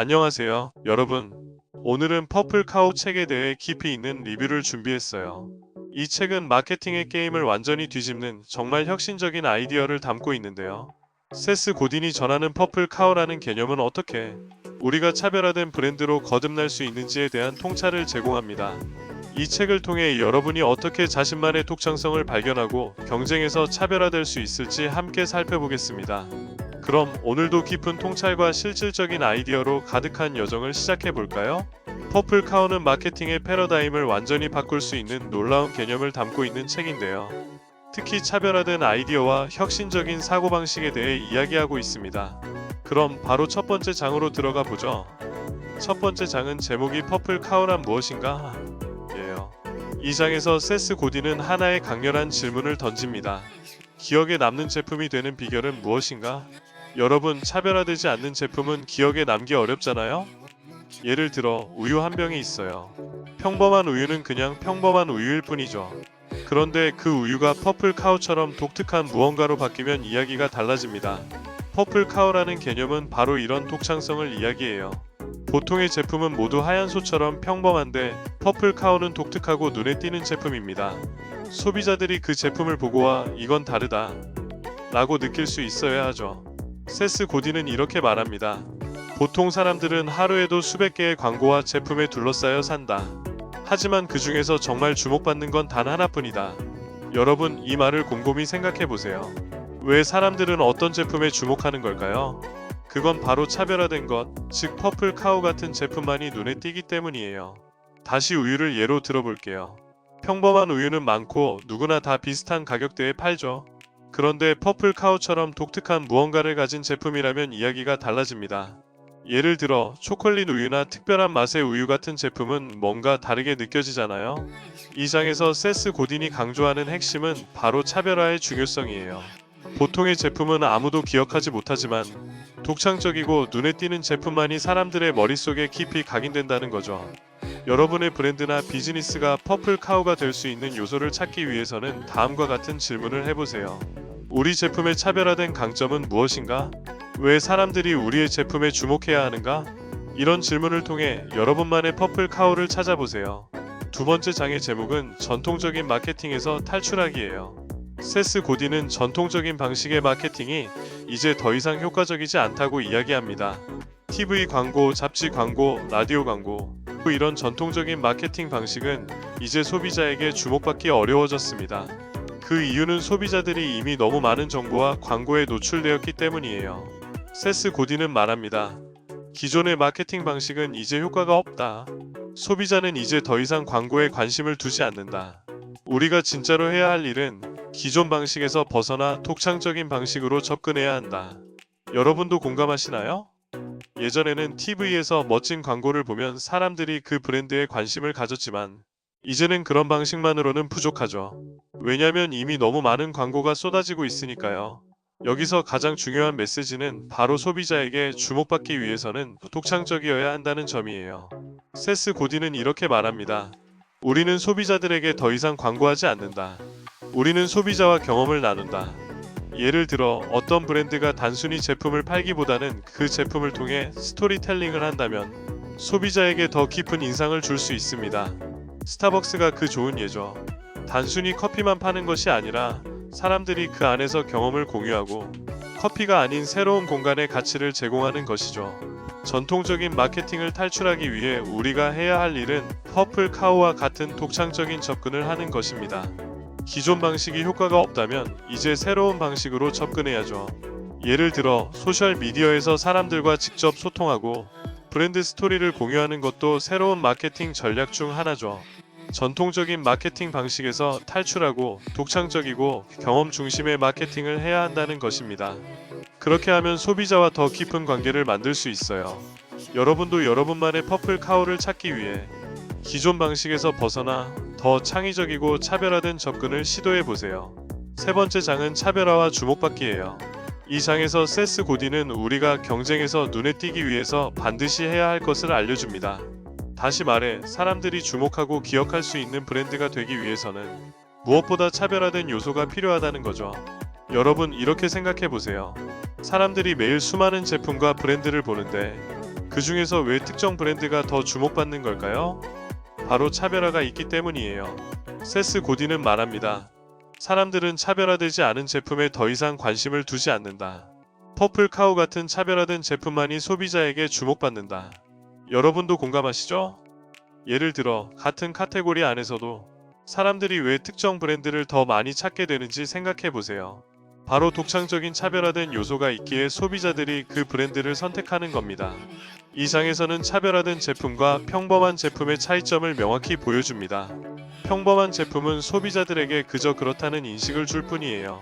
안녕하세요, 여러분. 오늘은 퍼플 카우 책에 대해 깊이 있는 리뷰를 준비했어요. 이 책은 마케팅의 게임을 완전히 뒤집는 정말 혁신적인 아이디어를 담고 있는데요. 세스 고딘이 전하는 퍼플 카우라는 개념은 어떻게 우리가 차별화된 브랜드로 거듭날 수 있는지에 대한 통찰을 제공합니다. 이 책을 통해 여러분이 어떻게 자신만의 독창성을 발견하고 경쟁에서 차별화될 수 있을지 함께 살펴보겠습니다. 그럼 오늘도 깊은 통찰과 실질적인 아이디어로 가득한 여정을 시작해 볼까요? 퍼플 카우는 마케팅의 패러다임을 완전히 바꿀 수 있는 놀라운 개념을 담고 있는 책인데요. 특히 차별화된 아이디어와 혁신적인 사고방식에 대해 이야기하고 있습니다. 그럼 바로 첫 번째 장으로 들어가 보죠. 첫 번째 장은 제목이 퍼플 카우란 무엇인가? 예요. 이 장에서 세스 고디는 하나의 강렬한 질문을 던집니다. 기억에 남는 제품이 되는 비결은 무엇인가? 여러분, 차별화되지 않는 제품은 기억에 남기 어렵잖아요? 예를 들어, 우유 한 병이 있어요. 평범한 우유는 그냥 평범한 우유일 뿐이죠. 그런데 그 우유가 퍼플 카우처럼 독특한 무언가로 바뀌면 이야기가 달라집니다. 퍼플 카우라는 개념은 바로 이런 독창성을 이야기해요. 보통의 제품은 모두 하얀 소처럼 평범한데 퍼플 카우는 독특하고 눈에 띄는 제품입니다. 소비자들이 그 제품을 보고 와 이건 다르다 라고 느낄 수 있어야 하죠. 세스 고디는 이렇게 말합니다. 보통 사람들은 하루에도 수백 개의 광고와 제품에 둘러싸여 산다. 하지만 그 중에서 정말 주목받는 건 단 하나뿐이다. 여러분 이 말을 곰곰이 생각해 보세요. 왜 사람들은 어떤 제품에 주목하는 걸까요? 그건 바로 차별화된 것, 즉 퍼플 카우 같은 제품만이 눈에 띄기 때문이에요. 다시 우유를 예로 들어볼게요. 평범한 우유는 많고 누구나 다 비슷한 가격대에 팔죠. 그런데 퍼플 카우처럼 독특한 무언가를 가진 제품이라면 이야기가 달라집니다. 예를 들어 초콜릿 우유나 특별한 맛의 우유 같은 제품은 뭔가 다르게 느껴지잖아요. 이 장에서 세스 고딘이 강조하는 핵심은 바로 차별화의 중요성이에요. 보통의 제품은 아무도 기억하지 못하지만 독창적이고 눈에 띄는 제품만이 사람들의 머릿속에 깊이 각인된다는 거죠. 여러분의 브랜드나 비즈니스가 퍼플 카우가 될 수 있는 요소를 찾기 위해서는 다음과 같은 질문을 해보세요. 우리 제품의 차별화된 강점은 무엇인가? 왜 사람들이 우리의 제품에 주목해야 하는가? 이런 질문을 통해 여러분만의 퍼플 카우를 찾아보세요. 두 번째 장의 제목은 전통적인 마케팅에서 탈출하기예요. 세스 고디는 전통적인 방식의 마케팅이 이제 더 이상 효과적이지 않다고 이야기합니다. TV 광고, 잡지 광고, 라디오 광고, 이런 전통적인 마케팅 방식은 이제 소비자에게 주목받기 어려워졌습니다. 그 이유는 소비자들이 이미 너무 많은 정보와 광고에 노출되었기 때문이에요. 세스 고디는 말합니다. 기존의 마케팅 방식은 이제 효과가 없다. 소비자는 이제 더 이상 광고에 관심을 두지 않는다. 우리가 진짜로 해야 할 일은 기존 방식에서 벗어나 독창적인 방식으로 접근해야 한다. 여러분도 공감하시나요? 예전에는 TV에서 멋진 광고를 보면 사람들이 그 브랜드에 관심을 가졌지만 이제는 그런 방식만으로는 부족하죠. 왜냐면 이미 너무 많은 광고가 쏟아지고 있으니까요. 여기서 가장 중요한 메시지는 바로 소비자에게 주목받기 위해서는 독창적이어야 한다는 점이에요. 세스 고디는 이렇게 말합니다. 우리는 소비자들에게 더 이상 광고하지 않는다. 우리는 소비자와 경험을 나눈다. 예를 들어 어떤 브랜드가 단순히 제품을 팔기보다는 그 제품을 통해 스토리텔링을 한다면 소비자에게 더 깊은 인상을 줄 수 있습니다. 스타벅스가 그 좋은 예죠. 단순히 커피만 파는 것이 아니라 사람들이 그 안에서 경험을 공유하고 커피가 아닌 새로운 공간의 가치를 제공하는 것이죠. 전통적인 마케팅을 탈출하기 위해 우리가 해야 할 일은 퍼플 카우와 같은 독창적인 접근을 하는 것입니다. 기존 방식이 효과가 없다면 이제 새로운 방식으로 접근해야죠. 예를 들어 소셜 미디어에서 사람들과 직접 소통하고 브랜드 스토리를 공유하는 것도 새로운 마케팅 전략 중 하나죠. 전통적인 마케팅 방식에서 탈출하고 독창적이고 경험 중심의 마케팅을 해야 한다는 것입니다. 그렇게 하면 소비자와 더 깊은 관계를 만들 수 있어요. 여러분도 여러분만의 퍼플 카우를 찾기 위해 기존 방식에서 벗어나 더 창의적이고 차별화된 접근을 시도해 보세요. 세 번째 장은 차별화와 주목받기예요. 이 장에서 세스 고디는 우리가 경쟁에서 눈에 띄기 위해서 반드시 해야 할 것을 알려줍니다. 다시 말해 사람들이 주목하고 기억할 수 있는 브랜드가 되기 위해서는 무엇보다 차별화된 요소가 필요하다는 거죠. 여러분 이렇게 생각해 보세요. 사람들이 매일 수많은 제품과 브랜드를 보는데 그 중에서 왜 특정 브랜드가 더 주목받는 걸까요? 바로 차별화가 있기 때문이에요. 세스 고디는 말합니다. 사람들은 차별화되지 않은 제품에 더 이상 관심을 두지 않는다. 퍼플 카우 같은 차별화된 제품만이 소비자에게 주목받는다. 여러분도 공감하시죠? 예를 들어 같은 카테고리 안에서도 사람들이 왜 특정 브랜드를 더 많이 찾게 되는지 생각해 보세요. 바로 독창적인 차별화된 요소가 있기에 소비자들이 그 브랜드를 선택하는 겁니다. 이 장에서는 차별화된 제품과 평범한 제품의 차이점을 명확히 보여줍니다. 평범한 제품은 소비자들에게 그저 그렇다는 인식을 줄 뿐이에요.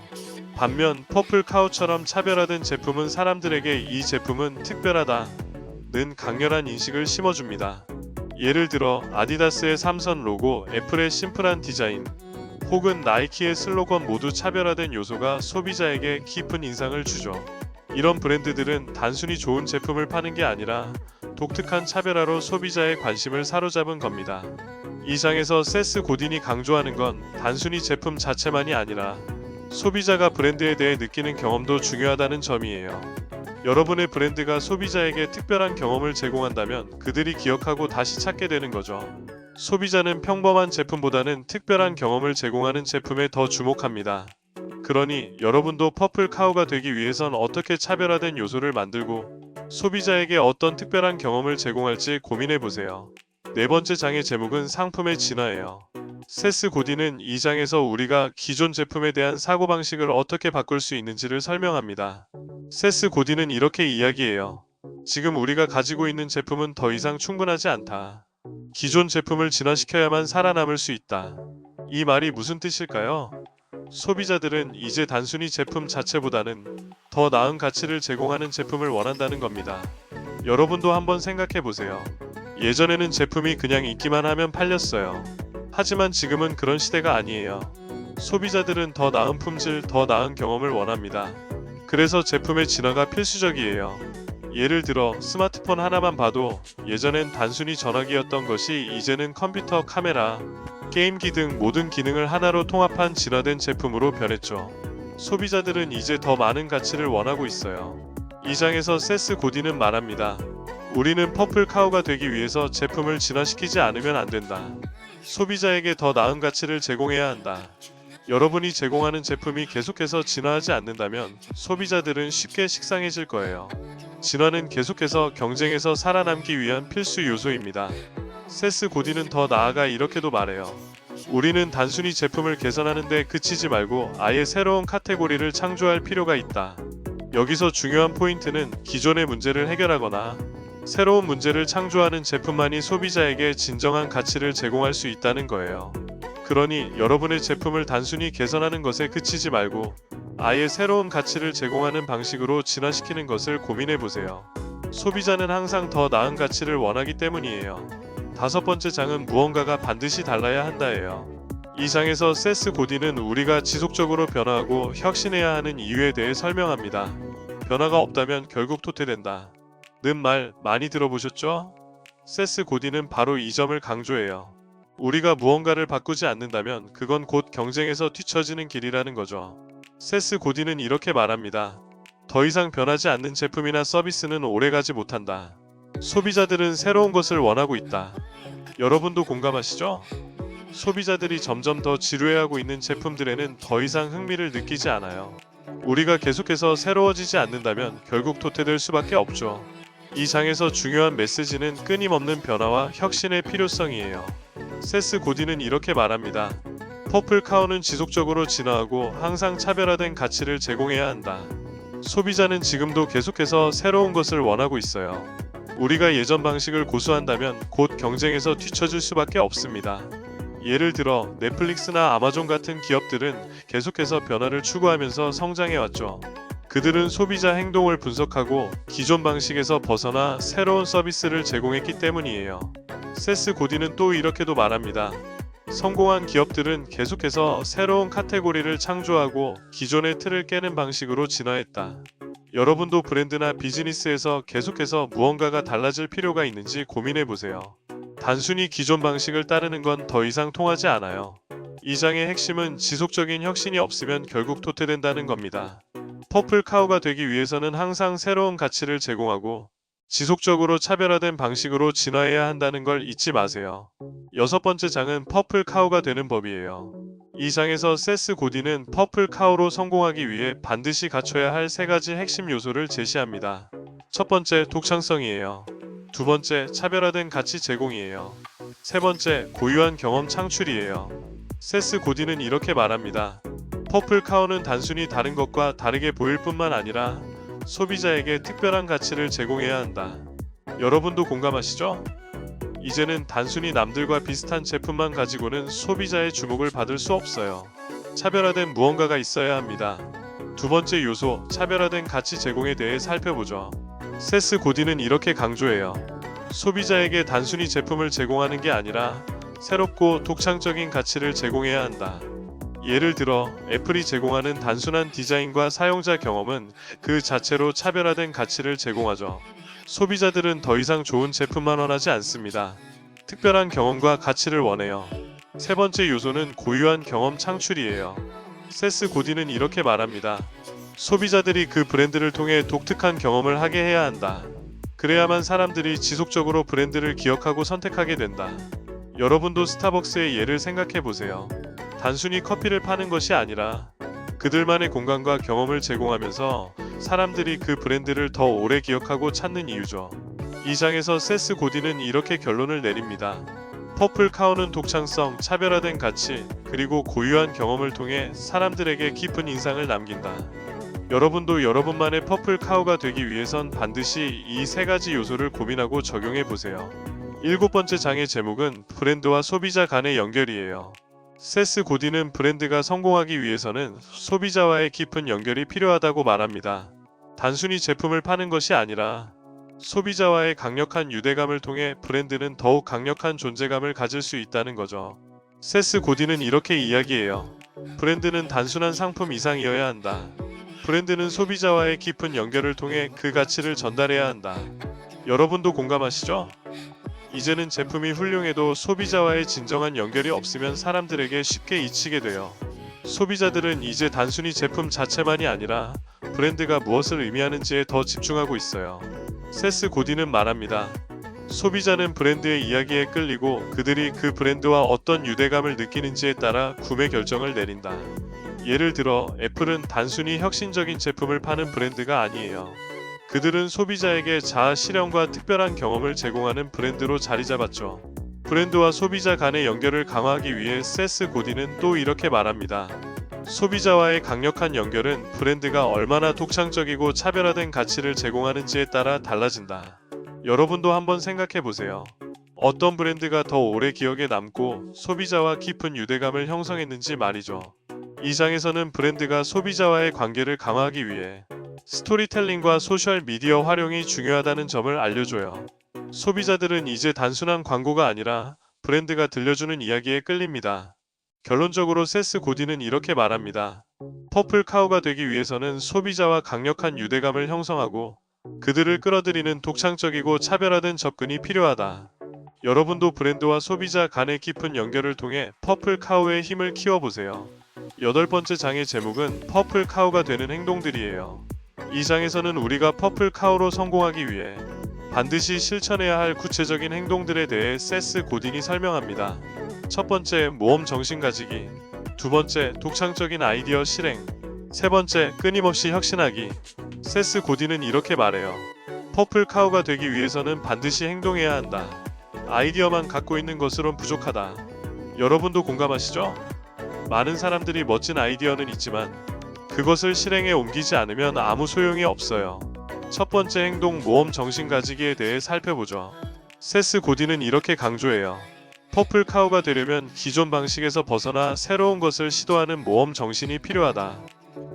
반면 퍼플 카우처럼 차별화된 제품은 사람들에게 이 제품은 특별하다. 는 강렬한 인식을 심어줍니다. 예를 들어 아디다스의 삼선 로고, 애플의 심플한 디자인, 혹은 나이키의 슬로건 모두 차별화된 요소가 소비자에게 깊은 인상을 주죠. 이런 브랜드들은 단순히 좋은 제품을 파는 게 아니라 독특한 차별화로 소비자의 관심을 사로잡은 겁니다. 이 장에서 세스 고딘이 강조하는 건 단순히 제품 자체만이 아니라 소비자가 브랜드에 대해 느끼는 경험도 중요하다는 점이에요. 여러분의 브랜드가 소비자에게 특별한 경험을 제공한다면 그들이 기억하고 다시 찾게 되는 거죠. 소비자는 평범한 제품보다는 특별한 경험을 제공하는 제품에 더 주목합니다. 그러니 여러분도 퍼플 카우가 되기 위해선 어떻게 차별화된 요소를 만들고 소비자에게 어떤 특별한 경험을 제공할지 고민해 보세요. 네 번째 장의 제목은 상품의 진화예요. 세스 고디는 이 장에서 우리가 기존 제품에 대한 사고방식을 어떻게 바꿀 수 있는지를 설명합니다. 세스 고디는 이렇게 이야기해요. 지금 우리가 가지고 있는 제품은 더 이상 충분하지 않다. 기존 제품을 진화시켜야만 살아남을 수 있다. 이 말이 무슨 뜻일까요? 소비자들은 이제 단순히 제품 자체보다는 더 나은 가치를 제공하는 제품을 원한다는 겁니다. 여러분도 한번 생각해 보세요. 예전에는 제품이 그냥 있기만 하면 팔렸어요. 하지만 지금은 그런 시대가 아니에요. 소비자들은 더 나은 품질, 더 나은 경험을 원합니다. 그래서 제품의 진화가 필수적이에요. 예를 들어 스마트폰 하나만 봐도 예전엔 단순히 전화기였던 것이 이제는 컴퓨터, 카메라, 게임기 등 모든 기능을 하나로 통합한 진화된 제품으로 변했죠. 소비자들은 이제 더 많은 가치를 원하고 있어요. 이 장에서 세스 고디는 말합니다. 우리는 퍼플 카우가 되기 위해서 제품을 진화시키지 않으면 안 된다. 소비자에게 더 나은 가치를 제공해야 한다. 여러분이 제공하는 제품이 계속해서 진화하지 않는다면 소비자들은 쉽게 식상해질 거예요. 진화는 계속해서 경쟁에서 살아남기 위한 필수 요소입니다. 세스 고디는 더 나아가 이렇게도 말해요. 우리는 단순히 제품을 개선하는데 그치지 말고 아예 새로운 카테고리를 창조할 필요가 있다. 여기서 중요한 포인트는 기존의 문제를 해결하거나 새로운 문제를 창조하는 제품만이 소비자에게 진정한 가치를 제공할 수 있다는 거예요. 그러니 여러분의 제품을 단순히 개선하는 것에 그치지 말고 아예 새로운 가치를 제공하는 방식으로 진화시키는 것을 고민해 보세요. 소비자는 항상 더 나은 가치를 원하기 때문이에요. 다섯 번째 장은 무언가가 반드시 달라야 한다예요. 이 장에서 세스 고디는 우리가 지속적으로 변화하고 혁신해야 하는 이유에 대해 설명합니다. 변화가 없다면 결국 도태된다. 는 말 많이 들어보셨죠? 세스 고디는 바로 이 점을 강조해요. 우리가 무언가를 바꾸지 않는다면 그건 곧 경쟁에서 뒤처지는 길이라는 거죠. 세스 고디는 이렇게 말합니다. 더 이상 변하지 않는 제품이나 서비스는 오래가지 못한다. 소비자들은 새로운 것을 원하고 있다. 여러분도 공감하시죠? 소비자들이 점점 더 지루해하고 있는 제품들에는 더 이상 흥미를 느끼지 않아요. 우리가 계속해서 새로워지지 않는다면 결국 도태될 수밖에 없죠. 이 장에서 중요한 메시지는 끊임없는 변화와 혁신의 필요성이에요. 세스 고디는 이렇게 말합니다. 퍼플 카우는 지속적으로 진화하고 항상 차별화된 가치를 제공해야 한다. 소비자는 지금도 계속해서 새로운 것을 원하고 있어요. 우리가 예전 방식을 고수한다면 곧 경쟁에서 뒤처질 수밖에 없습니다. 예를 들어 넷플릭스나 아마존 같은 기업들은 계속해서 변화를 추구하면서 성장해왔죠. 그들은 소비자 행동을 분석하고 기존 방식에서 벗어나 새로운 서비스를 제공했기 때문이에요. 세스 고디는 또 이렇게도 말합니다. 성공한 기업들은 계속해서 새로운 카테고리를 창조하고 기존의 틀을 깨는 방식으로 진화했다. 여러분도 브랜드나 비즈니스에서 계속해서 무언가가 달라질 필요가 있는지 고민해 보세요. 단순히 기존 방식을 따르는 건 더 이상 통하지 않아요. 이 장의 핵심은 지속적인 혁신이 없으면 결국 도태된다는 겁니다. 퍼플 카우가 되기 위해서는 항상 새로운 가치를 제공하고 지속적으로 차별화된 방식으로 진화해야 한다는 걸 잊지 마세요. 여섯 번째 장은 퍼플 카우가 되는 법이에요. 이 장에서 세스 고디는 퍼플 카우로 성공하기 위해 반드시 갖춰야 할 세 가지 핵심 요소를 제시합니다. 첫 번째, 독창성이에요. 두 번째, 차별화된 가치 제공이에요. 세 번째, 고유한 경험 창출이에요. 세스 고디는 이렇게 말합니다. 퍼플 카우는 단순히 다른 것과 다르게 보일 뿐만 아니라 소비자에게 특별한 가치를 제공해야 한다. 여러분도 공감하시죠? 이제는 단순히 남들과 비슷한 제품만 가지고는 소비자의 주목을 받을 수 없어요. 차별화된 무언가가 있어야 합니다. 두 번째 요소, 차별화된 가치 제공에 대해 살펴보죠. 세스 고디는 이렇게 강조해요. 소비자에게 단순히 제품을 제공하는 게 아니라 새롭고 독창적인 가치를 제공해야 한다. 예를 들어 애플이 제공하는 단순한 디자인과 사용자 경험은 그 자체로 차별화된 가치를 제공하죠. 소비자들은 더 이상 좋은 제품만 원하지 않습니다. 특별한 경험과 가치를 원해요. 세 번째 요소는 고유한 경험 창출이에요. 세스 고디는 이렇게 말합니다. 소비자들이 그 브랜드를 통해 독특한 경험을 하게 해야 한다. 그래야만 사람들이 지속적으로 브랜드를 기억하고 선택하게 된다. 여러분도 스타벅스의 예를 생각해 보세요. 단순히 커피를 파는 것이 아니라 그들만의 공간과 경험을 제공하면서 사람들이 그 브랜드를 더 오래 기억하고 찾는 이유죠. 이 장에서 세스 고디는 이렇게 결론을 내립니다. 퍼플 카우는 독창성, 차별화된 가치, 그리고 고유한 경험을 통해 사람들에게 깊은 인상을 남긴다. 여러분도 여러분만의 퍼플 카우가 되기 위해선 반드시 이 세 가지 요소를 고민하고 적용해 보세요. 일곱 번째 장의 제목은 브랜드와 소비자 간의 연결이에요. 세스 고디는 브랜드가 성공하기 위해서는 소비자와의 깊은 연결이 필요하다고 말합니다. 단순히 제품을 파는 것이 아니라 소비자와의 강력한 유대감을 통해 브랜드는 더욱 강력한 존재감을 가질 수 있다는 거죠. 세스 고디는 이렇게 이야기해요. 브랜드는 단순한 상품 이상이어야 한다. 브랜드는 소비자와의 깊은 연결을 통해 그 가치를 전달해야 한다. 여러분도 공감하시죠? 이제는 제품이 훌륭해도 소비자와의 진정한 연결이 없으면 사람들에게 쉽게 잊히게 돼요. 소비자들은 이제 단순히 제품 자체만이 아니라 브랜드가 무엇을 의미하는지에 더 집중하고 있어요. 세스 고디는 말합니다. 소비자는 브랜드의 이야기에 끌리고 그들이 그 브랜드와 어떤 유대감을 느끼는지에 따라 구매 결정을 내린다. 예를 들어 애플은 단순히 혁신적인 제품을 파는 브랜드가 아니에요. 그들은 소비자에게 자아 실현과 특별한 경험을 제공하는 브랜드로 자리 잡았죠. 브랜드와 소비자 간의 연결을 강화하기 위해 세스 고디는 또 이렇게 말합니다. 소비자와의 강력한 연결은 브랜드가 얼마나 독창적이고 차별화된 가치를 제공하는지에 따라 달라진다. 여러분도 한번 생각해 보세요. 어떤 브랜드가 더 오래 기억에 남고 소비자와 깊은 유대감을 형성했는지 말이죠. 이 장에서는 브랜드가 소비자와의 관계를 강화하기 위해 스토리텔링과 소셜 미디어 활용이 중요하다는 점을 알려줘요. 소비자들은 이제 단순한 광고가 아니라 브랜드가 들려주는 이야기에 끌립니다. 결론적으로 세스 고디는 이렇게 말합니다. 퍼플 카우가 되기 위해서는 소비자와 강력한 유대감을 형성하고 그들을 끌어들이는 독창적이고 차별화된 접근이 필요하다. 여러분도 브랜드와 소비자 간의 깊은 연결을 통해 퍼플 카우의 힘을 키워보세요. 여덟 번째 장의 제목은 퍼플 카우가 되는 행동들이에요. 이 장에서는 우리가 퍼플 카우로 성공하기 위해 반드시 실천해야 할 구체적인 행동들에 대해 세스 고딘이 설명합니다. 첫 번째, 모험 정신 가지기. 두 번째, 독창적인 아이디어 실행. 세 번째, 끊임없이 혁신하기. 세스 고딘은 이렇게 말해요. 퍼플 카우가 되기 위해서는 반드시 행동해야 한다. 아이디어만 갖고 있는 것으론 부족하다. 여러분도 공감하시죠? 많은 사람들이 멋진 아이디어는 있지만 그것을 실행에 옮기지 않으면 아무 소용이 없어요. 첫 번째 행동 모험 정신 가지기에 대해 살펴보죠. 세스 고디는 이렇게 강조해요. 퍼플 카우가 되려면 기존 방식에서 벗어나 새로운 것을 시도하는 모험 정신이 필요하다.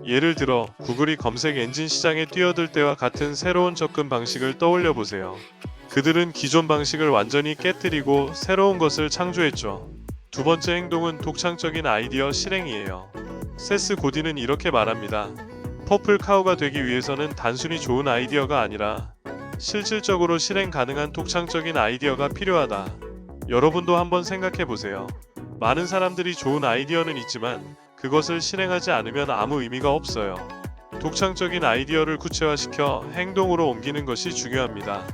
예를 들어 구글이 검색 엔진 시장에 뛰어들 때와 같은 새로운 접근 방식을 떠올려 보세요. 그들은 기존 방식을 완전히 깨뜨리고 새로운 것을 창조했죠. 두 번째 행동은 독창적인 아이디어 실행이에요. 세스 고디는 이렇게 말합니다. 퍼플 카우가 되기 위해서는 단순히 좋은 아이디어가 아니라 실질적으로 실행 가능한 독창적인 아이디어가 필요하다. 여러분도 한번 생각해 보세요. 많은 사람들이 좋은 아이디어는 있지만 그것을 실행하지 않으면 아무 의미가 없어요. 독창적인 아이디어를 구체화시켜 행동으로 옮기는 것이 중요합니다.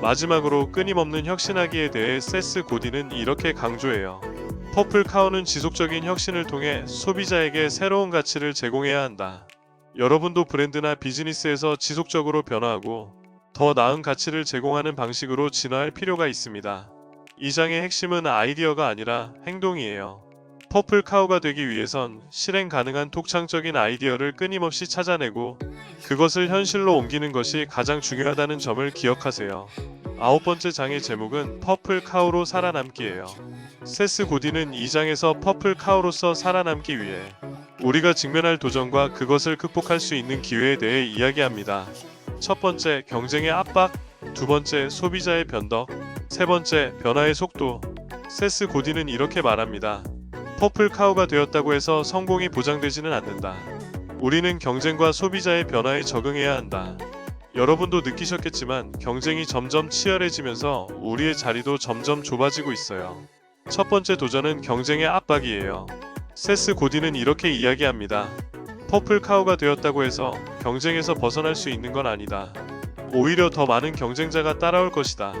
마지막으로 끊임없는 혁신하기에 대해 세스 고디는 이렇게 강조해요. 퍼플 카우는 지속적인 혁신을 통해 소비자에게 새로운 가치를 제공해야 한다. 여러분도 브랜드나 비즈니스에서 지속적으로 변화하고 더 나은 가치를 제공하는 방식으로 진화할 필요가 있습니다. 이 장의 핵심은 아이디어가 아니라 행동이에요. 퍼플 카우가 되기 위해선 실행 가능한 독창적인 아이디어를 끊임없이 찾아내고 그것을 현실로 옮기는 것이 가장 중요하다는 점을 기억하세요. 아홉 번째 장의 제목은 퍼플 카우로 살아남기예요. 세스 고디는 이 장에서 퍼플 카우로서 살아남기 위해 우리가 직면할 도전과 그것을 극복할 수 있는 기회에 대해 이야기합니다. 첫 번째, 경쟁의 압박. 두 번째, 소비자의 변덕. 세 번째, 변화의 속도. 세스 고디는 이렇게 말합니다. 퍼플 카우가 되었다고 해서 성공이 보장되지는 않는다. 우리는 경쟁과 소비자의 변화에 적응해야 한다. 여러분도 느끼셨겠지만 경쟁이 점점 치열해지면서 우리의 자리도 점점 좁아지고 있어요. 첫 번째 도전은 경쟁의 압박이에요. 세스 고디는 이렇게 이야기합니다. 퍼플 카우가 되었다고 해서 경쟁에서 벗어날 수 있는 건 아니다. 오히려 더 많은 경쟁자가 따라올 것이다.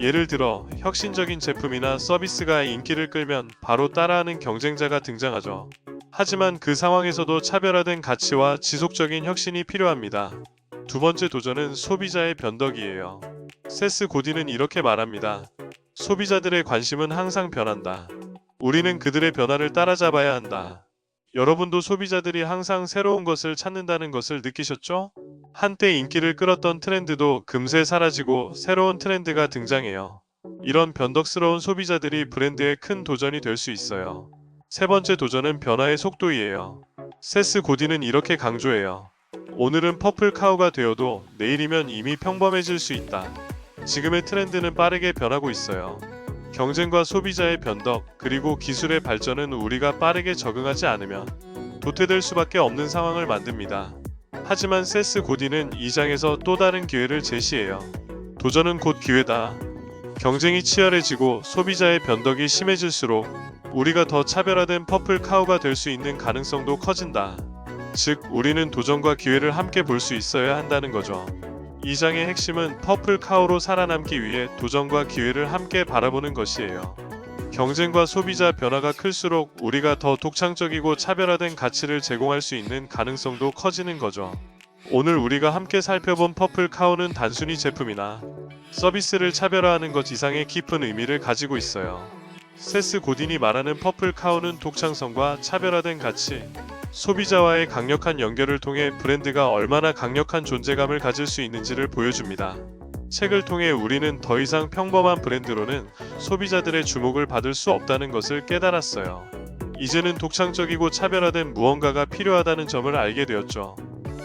예를 들어 혁신적인 제품이나 서비스가 인기를 끌면 바로 따라하는 경쟁자가 등장하죠. 하지만 그 상황에서도 차별화된 가치와 지속적인 혁신이 필요합니다. 두 번째 도전은 소비자의 변덕이에요. 세스 고디는 이렇게 말합니다. 소비자들의 관심은 항상 변한다. 우리는 그들의 변화를 따라잡아야 한다. 여러분도 소비자들이 항상 새로운 것을 찾는다는 것을 느끼셨죠? 한때 인기를 끌었던 트렌드도 금세 사라지고 새로운 트렌드가 등장해요. 이런 변덕스러운 소비자들이 브랜드의 큰 도전이 될 수 있어요. 세 번째 도전은 변화의 속도이에요. 세스 고디는 이렇게 강조해요. 오늘은 퍼플 카우가 되어도 내일이면 이미 평범해질 수 있다. 지금의 트렌드는 빠르게 변하고 있어요. 경쟁과 소비자의 변덕, 그리고 기술의 발전은 우리가 빠르게 적응하지 않으면 도태될 수밖에 없는 상황을 만듭니다. 하지만 세스 고디는 이 장에서 또 다른 기회를 제시해요. 도전은 곧 기회다. 경쟁이 치열해지고 소비자의 변덕이 심해질수록 우리가 더 차별화된 퍼플 카우가 될 수 있는 가능성도 커진다. 즉, 우리는 도전과 기회를 함께 볼 수 있어야 한다는 거죠. 이 장의 핵심은 퍼플 카우로 살아남기 위해 도전과 기회를 함께 바라보는 것이에요. 경쟁과 소비자 변화가 클수록 우리가 더 독창적이고 차별화된 가치를 제공할 수 있는 가능성도 커지는 거죠. 오늘 우리가 함께 살펴본 퍼플 카우는 단순히 제품이나 서비스를 차별화하는 것 이상의 깊은 의미를 가지고 있어요. 세스 고딘이 말하는 퍼플 카우는 독창성과 차별화된 가치, 소비자와의 강력한 연결을 통해 브랜드가 얼마나 강력한 존재감을 가질 수 있는지를 보여줍니다. 책을 통해 우리는 더 이상 평범한 브랜드로는 소비자들의 주목을 받을 수 없다는 것을 깨달았어요. 이제는 독창적이고 차별화된 무언가가 필요하다는 점을 알게 되었죠.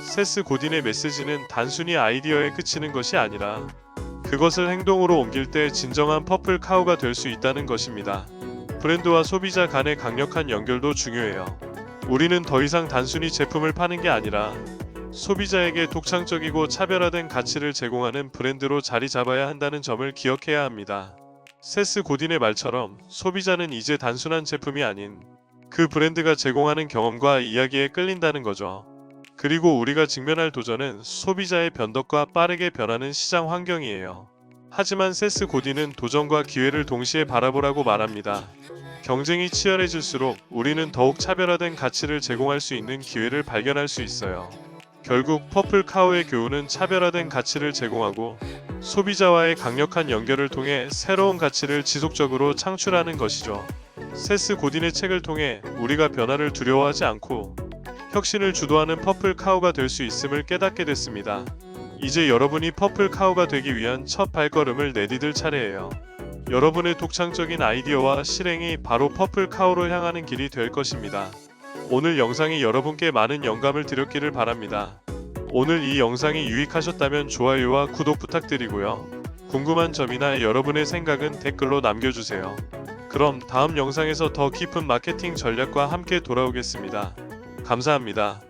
세스 고딘의 메시지는 단순히 아이디어에 그치는 것이 아니라 그것을 행동으로 옮길 때 진정한 퍼플 카우가 될 수 있다는 것입니다. 브랜드와 소비자 간의 강력한 연결도 중요해요. 우리는 더 이상 단순히 제품을 파는 게 아니라 소비자에게 독창적이고 차별화된 가치를 제공하는 브랜드로 자리 잡아야 한다는 점을 기억해야 합니다. 세스 고딘의 말처럼 소비자는 이제 단순한 제품이 아닌 그 브랜드가 제공하는 경험과 이야기에 끌린다는 거죠. 그리고 우리가 직면할 도전은 소비자의 변덕과 빠르게 변하는 시장 환경이에요. 하지만 세스 고딘은 도전과 기회를 동시에 바라보라고 말합니다. 경쟁이 치열해질수록 우리는 더욱 차별화된 가치를 제공할 수 있는 기회를 발견할 수 있어요. 결국 퍼플 카우의 교훈은 차별화된 가치를 제공하고 소비자와의 강력한 연결을 통해 새로운 가치를 지속적으로 창출하는 것이죠. 세스 고딘의 책을 통해 우리가 변화를 두려워하지 않고 혁신을 주도하는 퍼플 카우가 될 수 있음을 깨닫게 됐습니다. 이제 여러분이 퍼플 카우가 되기 위한 첫 발걸음을 내디딜 차례예요. 여러분의 독창적인 아이디어와 실행이 바로 퍼플 카우로 향하는 길이 될 것입니다. 오늘 영상이 여러분께 많은 영감을 드렸기를 바랍니다. 오늘 이 영상이 유익하셨다면 좋아요와 구독 부탁드리고요. 궁금한 점이나 여러분의 생각은 댓글로 남겨주세요. 그럼 다음 영상에서 더 깊은 마케팅 전략과 함께 돌아오겠습니다. 감사합니다.